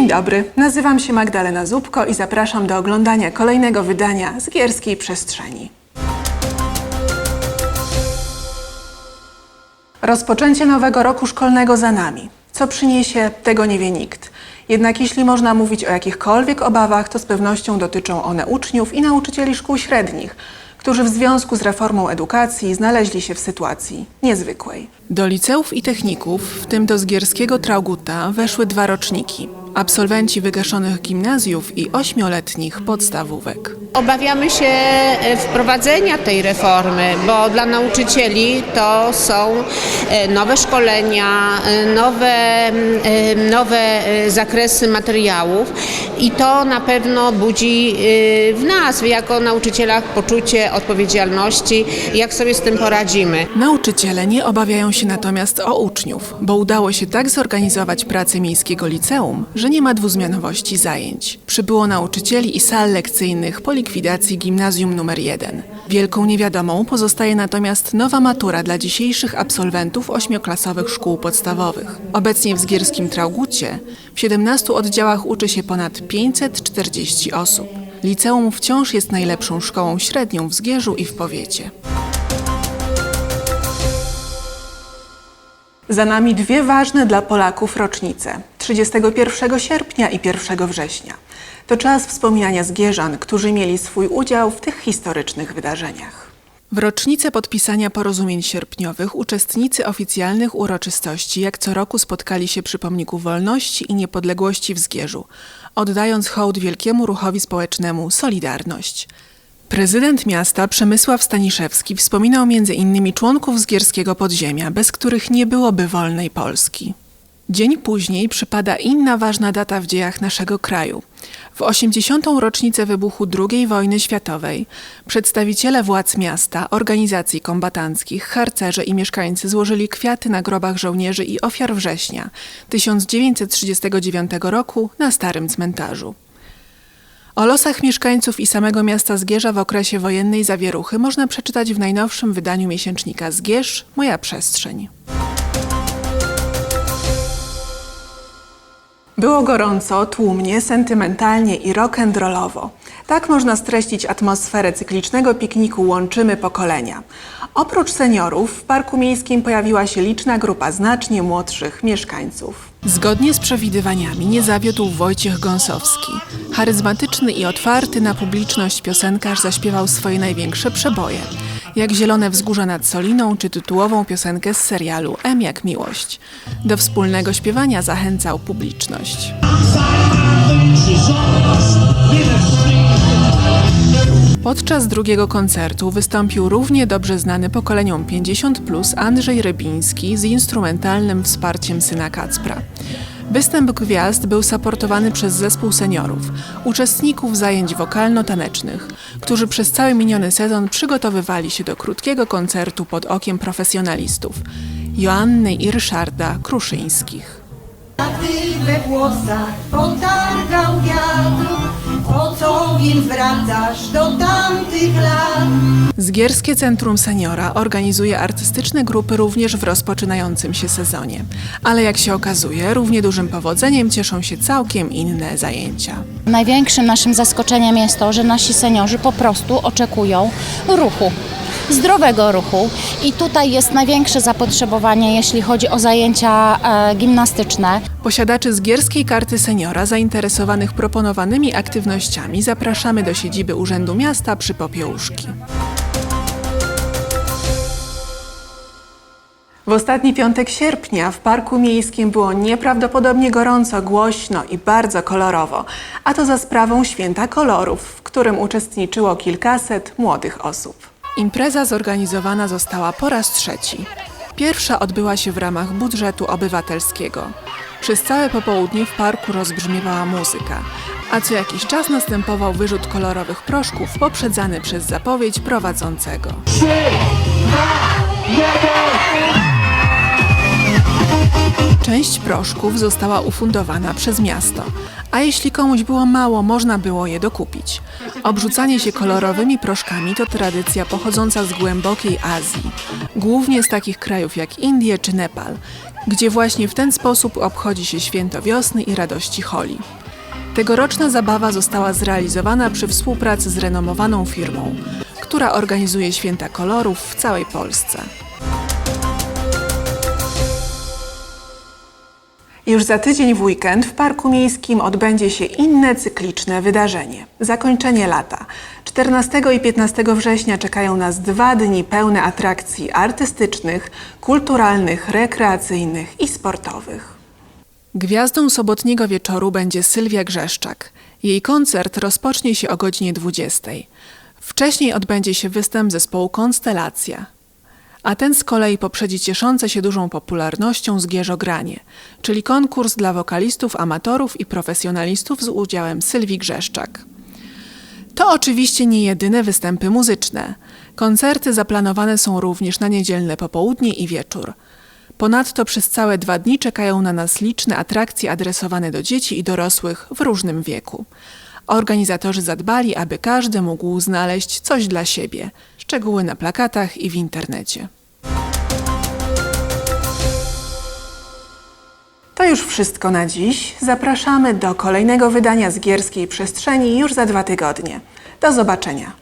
dobry, nazywam się Magdalena Zubko i zapraszam do oglądania kolejnego wydania z Gierskiej Przestrzeni. Rozpoczęcie nowego roku szkolnego za nami. Co przyniesie, tego nie wie nikt. Jednak jeśli można mówić o jakichkolwiek obawach, to z pewnością dotyczą one uczniów i nauczycieli szkół średnich, którzy w związku z reformą edukacji znaleźli się w sytuacji niezwykłej. Do liceów i techników, w tym do Zgierskiego Trauguta, weszły dwa roczniki. Absolwenci wygaszonych gimnazjów i ośmioletnich podstawówek. Obawiamy się e, wprowadzenia tej reformy, bo dla nauczycieli to są e, nowe szkolenia, e, nowe, nowe zakresy materiałów i to na pewno budzi w nas, jako nauczycielach, poczucie odpowiedzialności, jak sobie z tym poradzimy. Nauczyciele nie obawiają się natomiast o uczniów, bo udało się tak zorganizować pracę miejskiego liceum, że nie ma dwuzmianowości zajęć. Przybyło nauczycieli i sal lekcyjnych po likwidacji gimnazjum numer 1. Wielką niewiadomą pozostaje natomiast nowa matura dla dzisiejszych absolwentów ośmioklasowych szkół podstawowych. Obecnie w Zgierskim Traugucie w 17 oddziałach uczy się ponad 540 osób. Liceum wciąż jest najlepszą szkołą średnią w Zgierzu i w powiecie. Za nami dwie ważne dla Polaków rocznice 31 sierpnia i 1 września. To czas wspominania Zgierzan, którzy mieli swój udział w tych historycznych wydarzeniach. W rocznicę podpisania porozumień sierpniowych uczestnicy oficjalnych uroczystości jak co roku spotkali się przy pomniku wolności i niepodległości w Zgierzu, oddając hołd wielkiemu ruchowi społecznemu Solidarność. Prezydent miasta Przemysław Staniszewski wspominał między innymi członków Zgierskiego Podziemia, bez których nie byłoby wolnej Polski. Dzień później przypada inna ważna data w dziejach naszego kraju. W 80. rocznicę wybuchu II wojny światowej przedstawiciele władz miasta, organizacji kombatanckich, harcerze i mieszkańcy złożyli kwiaty na grobach żołnierzy i ofiar września 1939 roku na Starym Cmentarzu. O losach mieszkańców i samego miasta Zgierza w okresie wojennej zawieruchy można przeczytać w najnowszym wydaniu miesięcznika Zgierz – Moja Przestrzeń. Było gorąco, tłumnie, sentymentalnie i rock'n'rollowo. Tak można streścić atmosferę cyklicznego pikniku Łączymy Pokolenia. Oprócz seniorów w parku miejskim pojawiła się liczna grupa znacznie młodszych mieszkańców. Zgodnie z przewidywaniami nie zawiódł Wojciech Gąsowski. Charyzmatyczny i otwarty na publiczność piosenkarz zaśpiewał swoje największe przeboje, jak Zielone Wzgórza nad Soliną czy tytułową piosenkę z serialu M jak miłość. Do wspólnego śpiewania zachęcał publiczność. Podczas drugiego koncertu wystąpił równie dobrze znany pokoleniom 50 Andrzej Rybiński z instrumentalnym wsparciem syna Kacpra. Występ gwiazd był saportowany przez zespół seniorów, uczestników zajęć wokalno-tanecznych, którzy przez cały miniony sezon przygotowywali się do krótkiego koncertu pod okiem profesjonalistów Joanny i Ryszarda Kruszyńskich. A ty we włosach potargał wiatr, po co więc wracasz do tamtych lat? Zgierskie Centrum Seniora organizuje artystyczne grupy również w rozpoczynającym się sezonie. Ale jak się okazuje, równie dużym powodzeniem cieszą się całkiem inne zajęcia. Największym naszym zaskoczeniem jest to, że nasi seniorzy po prostu oczekują ruchu. Zdrowego ruchu i tutaj jest największe zapotrzebowanie, jeśli chodzi o zajęcia e, gimnastyczne. Posiadaczy zgierskiej karty seniora zainteresowanych proponowanymi aktywnościami zapraszamy do siedziby Urzędu Miasta przy Popiełuszki. W ostatni piątek sierpnia w Parku Miejskim było nieprawdopodobnie gorąco, głośno i bardzo kolorowo, a to za sprawą Święta Kolorów, w którym uczestniczyło kilkaset młodych osób. Impreza zorganizowana została po raz trzeci. Pierwsza odbyła się w ramach budżetu obywatelskiego. Przez całe popołudnie w parku rozbrzmiewała muzyka, a co jakiś czas następował wyrzut kolorowych proszków poprzedzany przez zapowiedź prowadzącego. Część proszków została ufundowana przez miasto, a jeśli komuś było mało, można było je dokupić. Obrzucanie się kolorowymi proszkami to tradycja pochodząca z głębokiej Azji, głównie z takich krajów jak Indie czy Nepal, gdzie właśnie w ten sposób obchodzi się święto wiosny i radości Holi. Tegoroczna zabawa została zrealizowana przy współpracy z renomowaną firmą, która organizuje święta kolorów w całej Polsce. Już za tydzień w weekend w Parku Miejskim odbędzie się inne cykliczne wydarzenie zakończenie lata. 14 i 15 września czekają nas dwa dni pełne atrakcji artystycznych, kulturalnych, rekreacyjnych i sportowych. Gwiazdą sobotniego wieczoru będzie Sylwia Grzeszczak. Jej koncert rozpocznie się o godzinie 20. Wcześniej odbędzie się występ zespołu Konstelacja. A ten z kolei poprzedzi cieszące się dużą popularnością Zgierzogranie, czyli konkurs dla wokalistów, amatorów i profesjonalistów z udziałem Sylwii Grzeszczak. To oczywiście nie jedyne występy muzyczne. Koncerty zaplanowane są również na niedzielne popołudnie i wieczór. Ponadto przez całe dwa dni czekają na nas liczne atrakcje adresowane do dzieci i dorosłych w różnym wieku. Organizatorzy zadbali, aby każdy mógł znaleźć coś dla siebie. Szczegóły na plakatach i w internecie. To już wszystko na dziś. Zapraszamy do kolejnego wydania z Gierskiej Przestrzeni już za dwa tygodnie. Do zobaczenia.